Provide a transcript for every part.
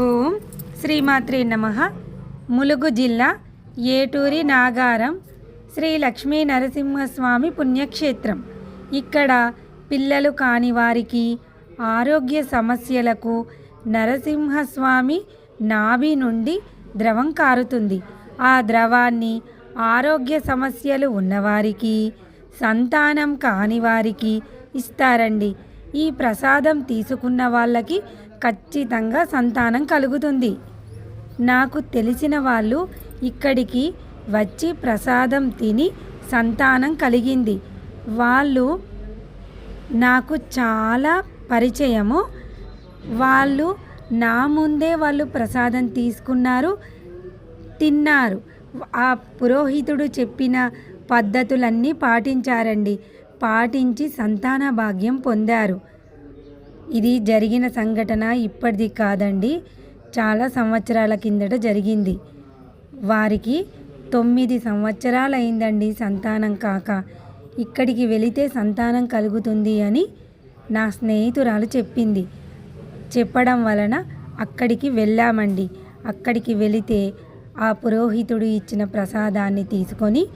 ఓం శ్రీమాత్రి నమ. ములుగు జిల్లా ఏటూరి నాగారం శ్రీ లక్ష్మీ నరసింహస్వామి పుణ్యక్షేత్రం. ఇక్కడ పిల్లలు కాని వారికి ఆరోగ్య సమస్యలకు నరసింహస్వామి నాభి నుండి ద్రవం కారుతుంది. ఆ ద్రవాన్ని ఆరోగ్య సమస్యలు ఉన్నవారికి సంతానం కాని వారికి ఇస్తారండి. ఈ ప్రసాదం తీసుకున్న వాళ్ళకి ఖచ్చితంగా సంతానం కలుగుతుంది. నాకు తెలిసిన వాళ్ళు ఇక్కడికి వచ్చి ప్రసాదం తిని సంతానం కలిగింది. వాళ్ళు నాకు చాలా పరిచయము. వాళ్ళు నా ముందే వాళ్ళు ప్రసాదం తీసుకున్నారు తిన్నారు. ఆ పురోహితుడు చెప్పిన పద్ధతులన్నీ పాటించారండి. పాటించి సంతాన భాగ్యం పొందారు. ఇది జరిగిన సంఘటన ఇప్పటిది కాదండి. చాలా సంవత్సరాల కిందట జరిగింది. వారికి తొమ్మిది సంవత్సరాలు అయిందండి సంతానం కాక. ఇక్కడికి వెళితే సంతానం కలుగుతుంది అని నా స్నేహితురాలు చెప్పింది. చెప్పడం వలన అక్కడికి వెళ్ళామండి. అక్కడికి వెళితే ఆ పురోహితుడు ఇచ్చిన ప్రసాదాన్ని తీసుకొని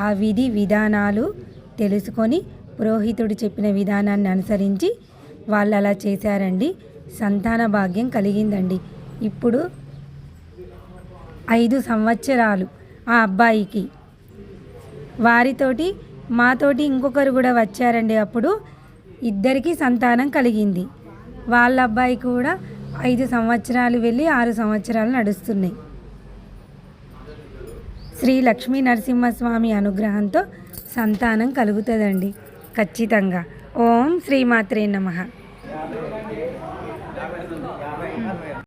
ఆ విధి విధానాలు తెలుసుకొని పురోహితుడు చెప్పిన విధానాన్ని అనుసరించి వాళ్ళు అలా చేశారండి. సంతాన భాగ్యం కలిగిందండి. ఇప్పుడు ఐదు సంవత్సరాలు ఆ అబ్బాయికి. వారితోటి మాతోటి ఇంకొకరు కూడా వచ్చారండి అప్పుడు. ఇద్దరికీ సంతానం కలిగింది. వాళ్ళ అబ్బాయి కూడా ఐదు సంవత్సరాలు వెళ్ళి ఆరు సంవత్సరాలు నడుస్తున్నాయి. శ్రీ లక్ష్మీ నరసింహస్వామి అనుగ్రహంతో సంతానం కలుగుతుందండి. ఖచ్చితంగా. ఓం శ్రీమాత్రే నమ.